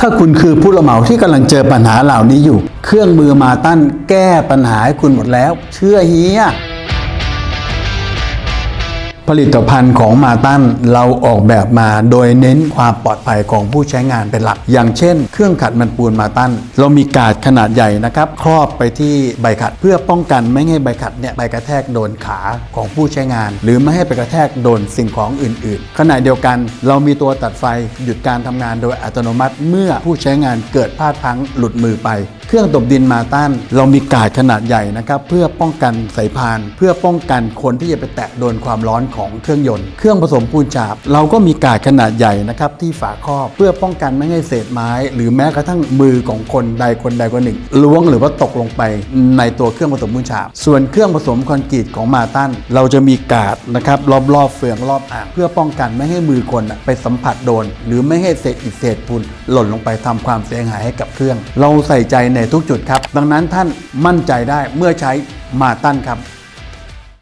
ถ้าคุณคือผู้รับเหมาที่กำลังเจอปัญหาเหล่านี้อยู่ เครื่องมือมาตั้นแก้ปัญหาให้คุณหมดแล้ว เชื่อเฮีย ผลิตภัณฑ์ของมาตันเราออกแบบมาโดยเน้นความปลอดภัยของผู้ใช้งานเป็นหลัก อย่างเช่น เครื่องขัดมันปูนมาตันเรามีกาดขนาดใหญ่นะครับครอบไปที่ใบขัดเพื่อป้องกันไม่ให้ใบขัดเนี่ยไปกระแทกโดนขาของผู้ใช้งาน หรือไม่ให้ไปกระแทกโดนสิ่งของอื่นๆ ขณะเดียวกัน เรามีตัวตัดไฟหยุดการทำงานโดยอัตโนมัติ เมื่อผู้ใช้งานเกิดพลาดพลั้งหลุดมือไป เครื่องตบดินมาต้าน เรามีกาดขนาดใหญ่นะครับเพื่อป้องกันสายพาน เพื่อป้องกันคนที่จะไปแตะโดนความร้อนของเครื่องยนต์ เครื่องผสมปูนฉาบ เราก็มีกาดขนาดใหญ่นะครับที่ฝาครอบเพื่อป้องกันไม่ให้เศษไม้ หรือแม้กระทั่งมือของคนใดคนใดคนหนึ่งล้วงหรือว่าตกลงไปในตัวเครื่องผสมปูนฉาบ ส่วนเครื่องผสมคอนกรีตของมาตันเราจะมีกาดนะครับรอบๆเฟืองรอบอ่างเพื่อป้องกันไม่ให้มือคนไปสัมผัสโดน หรือไม่ให้เศษอิฐเศษปูนหล่นลงไปทำความเสียหายให้กับเครื่อง เราใส่ใจในในทุกจุดครับ ดังนั้นท่านมั่นใจได้เมื่อใช้มาตั้นครับ